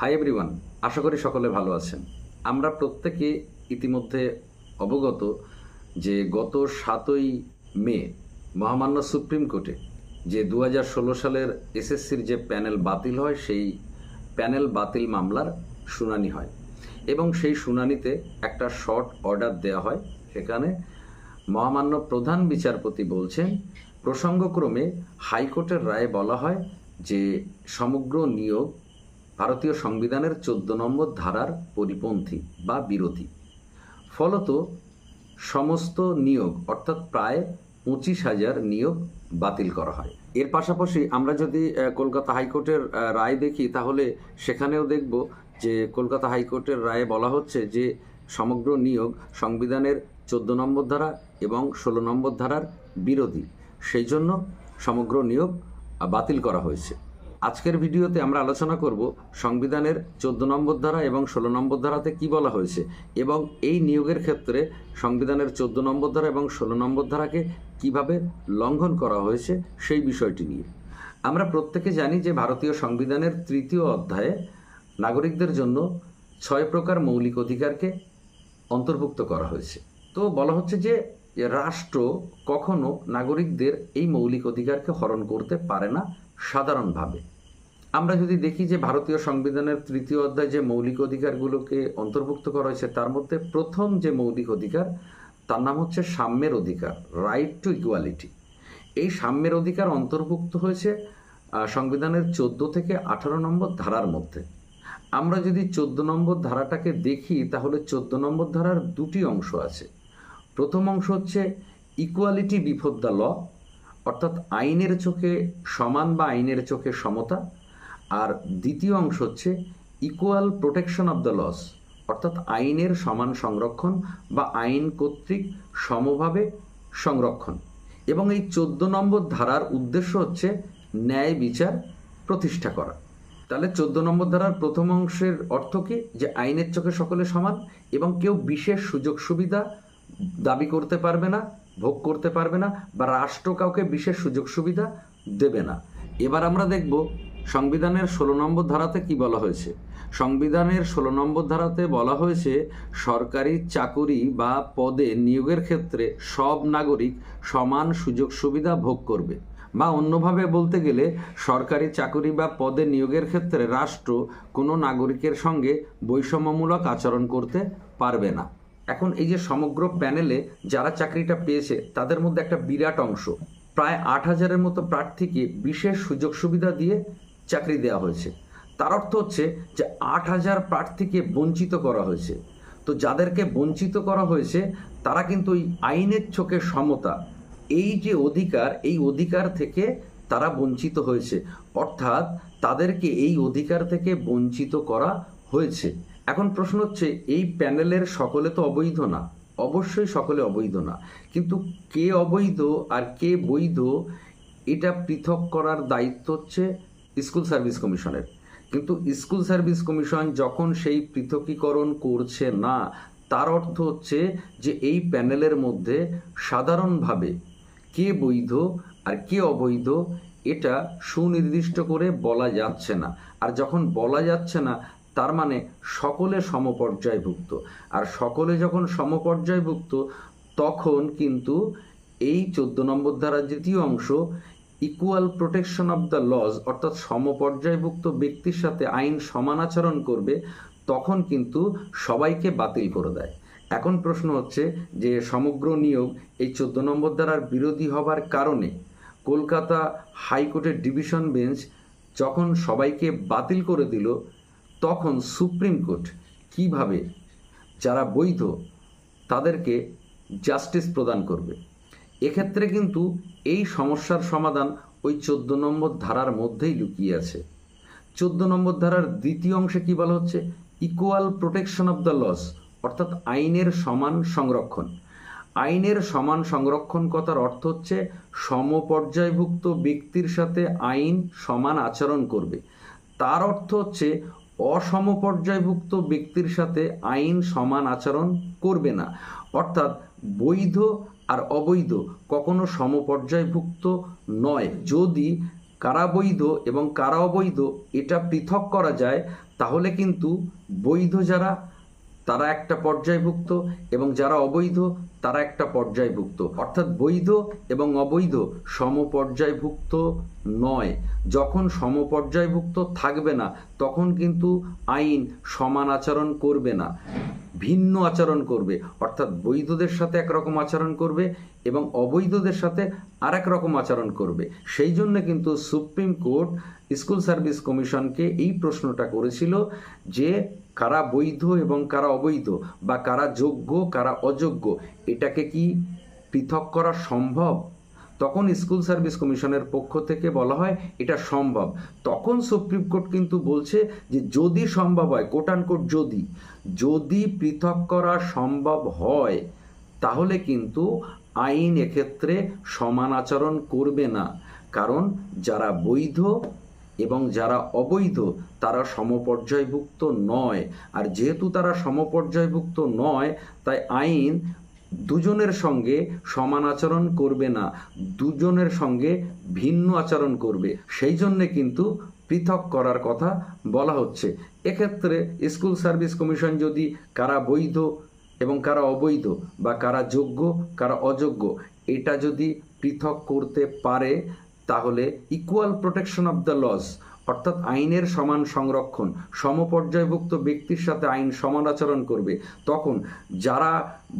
Hi everyone আশা করি সকলে ভালো আছেন। আমরা প্রত্যেকে ইতিমধ্যে অবগত যে গত সাতই মে মহামান্য সুপ্রিম কোর্টে যে দু হাজার ষোলো সালের এসএসসির যে প্যানেল বাতিল হয়, সেই প্যানেল বাতিল মামলার শুনানি হয় এবং সেই শুনানিতে একটা শর্ট অর্ডার দেওয়া হয়। সেখানে মহামান্য প্রধান বিচারপতি বলছেন, প্রসঙ্গক্রমে হাইকোর্টের রায়ে বলা হয় যে সমগ্র নিয়োগ ভারতীয় সংবিধানের চোদ্দ নম্বর ধারার পরিপন্থী বা বিরোধী। ফলত সমস্ত নিয়োগ, অর্থাৎ প্রায় পঁচিশ হাজার নিয়োগ বাতিল করা হয়। এর পাশাপাশি আমরা যদি কলকাতা হাইকোর্টের রায় দেখি, তাহলে সেখানেও দেখব যে কলকাতা হাইকোর্টের রায়ে বলা হচ্ছে যে সমগ্র নিয়োগ সংবিধানের চোদ্দ নম্বর ধারা এবং ষোলো নম্বর ধারার বিরোধী। সেই জন্য সমগ্র নিয়োগ বাতিল করা হয়েছে। আজকের ভিডিওতে আমরা আলোচনা করব সংবিধানের চোদ্দ নম্বর ধারা এবং ষোলো নম্বর ধারাতে কি বলা হয়েছে এবং এই নিয়োগের ক্ষেত্রে সংবিধানের চোদ্দ নম্বর ধারা এবং ষোলো নম্বর ধারাকে কীভাবে লঙ্ঘন করা হয়েছে সেই বিষয়টি নিয়ে। আমরা প্রত্যেকে জানি যে ভারতীয় সংবিধানের তৃতীয় অধ্যায়ে নাগরিকদের জন্য ছয় প্রকার মৌলিক অধিকারকে অন্তর্ভুক্ত করা হয়েছে। তো বলা হচ্ছে যে রাষ্ট্র কখনো নাগরিকদের এই মৌলিক অধিকারকে হরণ করতে পারে না সাধারণভাবে। আমরা যদি দেখি যে ভারতীয় সংবিধানের তৃতীয় অধ্যায় যে মৌলিক অধিকারগুলোকে অন্তর্ভুক্ত করা হয়েছে, তার মধ্যে প্রথম যে মৌলিক অধিকার, তার নাম হচ্ছে সাম্যের অধিকার রাইট টু ইকুয়ালিটি এই সাম্যের অধিকার অন্তর্ভুক্ত হয়েছে সংবিধানের চোদ্দ থেকে আঠারো নম্বর ধারার মধ্যে। আমরা যদি চোদ্দ নম্বর ধারাটাকে দেখি, তাহলে চোদ্দ নম্বর ধারার দুটি অংশ আছে। প্রথম অংশ হচ্ছে ইকুয়ালিটি বিফোর দ্য ল, অর্থাৎ আইনের চোখে সমান বা আইনের চোখে সমতা। আর দ্বিতীয় অংশ হচ্ছে equal protection of the laws অর্থাৎ আইনের সমান সংরক্ষণ বা আইন কর্তৃক সমভাবে সংরক্ষণ। এবং এই চোদ্দ নম্বর ধারার উদ্দেশ্য হচ্ছে ন্যায় বিচার প্রতিষ্ঠা করা। তাহলে চোদ্দ নম্বর ধারার প্রথম অংশের অর্থ কি? যে আইনের চোখে সকলে সমান এবং কেউ বিশেষ সুযোগ সুবিধা দাবি করতে পারবে না, ভোগ করতে পারবে না বা রাষ্ট্র কাউকে বিশেষ সুযোগ সুবিধা দেবে না। এবার আমরা দেখব সংবিধানের ষোলো নম্বর ধারাতে কি বলা হয়েছে? সংবিধানের ষোলো নম্বর ধারাতে বলা হয়েছে, সরকারি চাকুরি বা পদে নিয়োগের ক্ষেত্রে সব নাগরিক সমান সুযোগ সুবিধা ভোগ করবে। বা অন্যভাবে বলতে গেলে, সরকারি চাকুরি বা পদে নিয়োগের ক্ষেত্রে রাষ্ট্র কোনো নাগরিকের সঙ্গে বৈষম্যমূলক আচরণ করতে পারবে না। এখন এই যে সমগ্র প্যানেলে যারা চাকরিটা পেয়েছে, তাদের মধ্যে একটা বিরাট অংশ। প্রায় আট হাজারের মতো প্রার্থীকে বিশেষ সুযোগ সুবিধা দিয়ে চাকরি দেওয়া হয়েছে। তার অর্থ হচ্ছে যে আট হাজার প্রার্থীকে বঞ্চিত করা হয়েছে। তো যাদেরকে বঞ্চিত করা হয়েছে, তারা কিন্তু ওই আইনের চোখে সমতা, এই যে অধিকার, এই অধিকার থেকে তারা বঞ্চিত হয়েছে। অর্থাৎ তাদেরকে এই অধিকার থেকে বঞ্চিত করা হয়েছে। এখন প্রশ্ন হচ্ছে, এই প্যানেলের সকলে তো অবৈধ না? অবশ্যই সকলে অবৈধ না। কিন্তু কে অবৈধ আর কে বৈধ, এটা পৃথক করার দায়িত্ব হচ্ছে স্কুল সার্ভিস কমিশনের। কিন্তু স্কুল সার্ভিস কমিশন যখন সেই পৃথকীকরণ করছে না, তার অর্থ হচ্ছে যে এই প্যানেলের মধ্যে সাধারণভাবে কে বৈধ আর কে অবৈধ এটা সুনির্দিষ্ট করে বলা যাচ্ছে না। আর যখন বলা যাচ্ছে না, তার মানে সকলে সমপর্যায়ভুক্ত। আর সকলে যখন সমপর্যায়ভুক্ত, তখন কিন্তু এই চোদ্দ নম্বর ধারার দ্বিতীয় অংশ equal protection of the laws অর্থাৎ সমপর্যায়ভুক্ত ব্যক্তির সাথে আইন সমান আচরণ করবে, তখন কিন্তু সবাইকে বাতিল করে দেয়। এখন প্রশ্ন হচ্ছে যে সমগ্র নিয়োগ এই চোদ্দ নম্বর ধারার বিরোধী হবার কারণে কলকাতা হাইকোর্টের ডিভিশন বেঞ্চ যখন সবাইকে বাতিল করে দিল, তখন সুপ্রিম কোর্ট কীভাবে, যারা বৈধ, তাদেরকে জাস্টিস প্রদান করবে? এক্ষেত্রে কিন্তু এই সমস্যার সমাধান ওই চোদ্দ নম্বর ধারার মধ্যেই লুকিয়ে আছে। চোদ্দ নম্বর ধারার দ্বিতীয় অংশে কি বলা হচ্ছে? Equal protection of the laws অর্থাৎ আইনের সমান সংরক্ষণ। আইনের সমান সংরক্ষণ কথার অর্থ হচ্ছে সমপর্যায়ভুক্ত ব্যক্তির সাথে আইন সমান আচরণ করবে। তার অর্থ হচ্ছে অসমপর্যায়ভুক্ত ব্যক্তির সাথে আইন সমান আচরণ করবে না। অর্থাৎ বৈধ আর অবৈধ, কখনো সমপর্যায়ভুক্ত নয়। যদি কারা বৈধ এবং কারা অবৈধ এটা পৃথক করা যায়, তাহলে কিন্তু বৈধ যারা, তারা একটা পর্যায়ভুক্ত এবং যারা অবৈধ তারা একটা পর্যায়ভুক্ত, অর্থাৎ বৈধ এবং অবৈধ সমপর্যায়ভুক্ত নয়। যখন সমপর্যায়ভুক্ত থাকবে না, তখন কিন্তু আইন সমান আচরণ করবে না, ভিন্ন আচরণ করবে, অর্থাৎ বৈধদের সাথে একরকম আচরণ করবে এবং অবৈধদের সাথে আর রকম আচরণ করবে। সেই জন্য কিন্তু সুপ্রিম কোর্ট, স্কুল সার্ভিস কমিশনকে এই প্রশ্নটা করেছিল যে কারা বৈধ এবং কারা অবৈধ বা কারা যোগ্য, কারা অযোগ্য এটাকে কি পৃথক করা সম্ভব? তখন স্কুল সার্ভিস কমিশনের পক্ষ থেকে বলা হয়, এটা সম্ভব। তখন সুপ্রিম কোর্ট কিন্তু বলছে যে, যদি সম্ভব হয় কোট কোট যদি যদি পৃথক করা সম্ভব হয়, তাহলে কিন্তু আইন এক্ষেত্রে সমান আচরণ করবে না। কারণ যারা বৈধ এবং যারা অবৈধ, তারা সমপর্যায়ভুক্ত নয়। আর যেহেতু তারা সমপর্যায়ভুক্ত নয়, তাই আইন দুজনের সঙ্গে সমান আচরণ করবে না, দুজনের সঙ্গে ভিন্ন আচরণ করবে। সেই জন্যে কিন্তু পৃথক করার কথা বলা হচ্ছে। এক্ষেত্রে স্কুল সার্ভিস কমিশন যদি কারা বৈধ এবং কারা অবৈধ বা কারা যোগ্য, কারা অযোগ্য, এটা যদি পৃথক করতে পারে, তাহলে equal protection of the laws অর্থাৎ আইনের সমান সংরক্ষণ, সমপর্যায়ভুক্ত ব্যক্তির সাথে আইন সমান আচরণ করবে। তখন যারা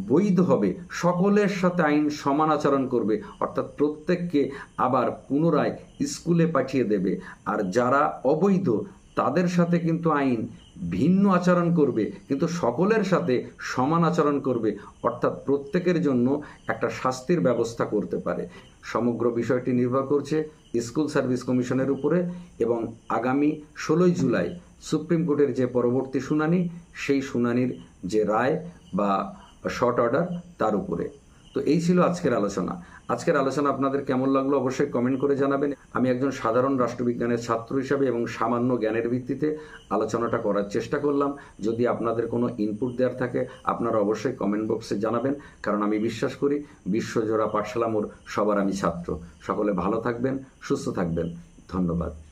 বৈধ হবে, সকলের সাথে আইন সমান আচরণ করবে। অর্থাৎ প্রত্যেককে আবার পুনরায় স্কুলে পাঠিয়ে দেবে। আর যারা অবৈধ, তাদের সাথে কিন্তু আইন ভিন্ন আচরণ করবে, কিন্তু সকলের সাথে সমান আচরণ করবে, অর্থাৎ প্রত্যেকের জন্য একটা শাস্তির ব্যবস্থা করতে পারে। সমগ্র বিষয়টি নির্ভর করছে স্কুল সার্ভিস কমিশনের উপরে এবং আগামী ষোলোই জুলাই সুপ্রিম কোর্টের যে পরবর্তী শুনানি, সেই শুনানির যে রায় বা শর্ট অর্ডার তার উপরে। তো এই ছিল আজকের আলোচনা। আজকের আলোচনা আপনাদের কেমন লাগল অবশ্যই কমেন্ট করে জানাবেন। আমি একজন সাধারণ রাষ্ট্রবিজ্ঞানের ছাত্র হিসাবে এবং সামান্য জ্ঞানের ভিত্তিতে আলোচনাটা করার চেষ্টা করলাম। যদি আপনাদের কোনো ইনপুট দেওয়ার থাকে, আপনারা অবশ্যই কমেন্ট বক্সে জানাবেন। কারণ আমি বিশ্বাস করি, বিশ্বজোড়া পাঠশালা মোর সবার আমি ছাত্র। সকলে ভালো থাকবেন, সুস্থ থাকবেন। ধন্যবাদ।